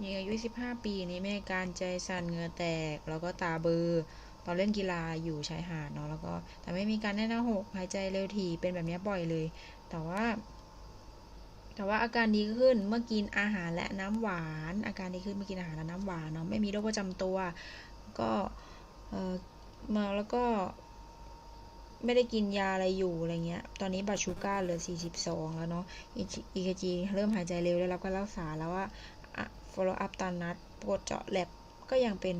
หญิงอายุ 15 ปีนี้มีอาการใจสั่นเหงื่อแตก แล้วก็ตาเบลอตอนเล่นกีฬาอยู่ชายหาดเนาะแล้วก็แต่ไม่มีการแน่นหน้าอกหายใจเร็วถี่เป็นแบบนี้บ่อยเลย แต่ว่า แต่ว่าอาการดีขึ้นเมื่อกินอาหารและน้ำหวาน อาการดีขึ้นเมื่อกินอาหารและน้ำหวานเนาะไม่มีโรคประจำตัว ก็เออมาแล้วก็ไม่ได้กินยาอะไรอยู่อะไรเงี้ย ตอนนี้บัตรชูการเหลือ 42 แล้วเนาะ EKG เริ่มหายใจเร็วได้รับการรักษาแล้วว่า follow up ตามนัดปวดเจาะแลบก็ยังเป็น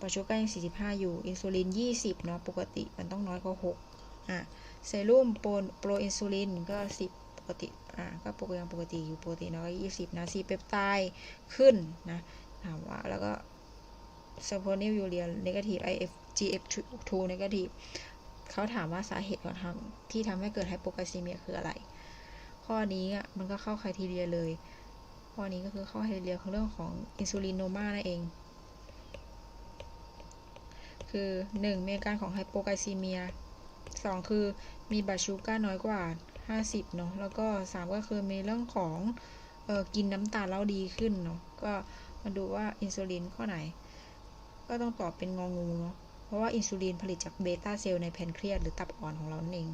บัตรชูการ์ยัง 45 อยู่ อินซูลิน 20 เนาะ ปกติมันต้องน้อยกว่า 6 อะ เซรุ่มโปรโปรอินซูลินก็ 10 ปกติ อะ ก็ปกติยังปกติอยู่ปกติน้อยก็20 นะซีเปปไทด์ขึ้นนะถามว่า แล้วก็ซโพนิลยูเรียน negative IF GF2 negative เขาถามว่าสาเหตุของทำที่ทำให้เกิดไฮโปไกซีเมียคืออะไร ข้อนี้อะ มันก็เข้าครทีเรียเลย ข้อนี้ก็คือข้าไครทีเรียของเรื่องของอินซูลินโนมานั่นเอง คือ 1. มีอาการของไฮโปไกซีเมีย 2. คือมีบัตชูการ์น้อยกว่า 50 เนาะแล้วก็ 3 ก็คือมีเรื่องของเออกินน้ำตาลแล้วดีขึ้นเนาะก็มาดูว่าอินซูลินข้อไหน ก็ต้องตอบเป็นงองูเนาะเพราะว่าอินซูลินผลิตจากเบต้าเซลล์ในแพนเครียสหรือตับอ่อนของเรานั่นเอง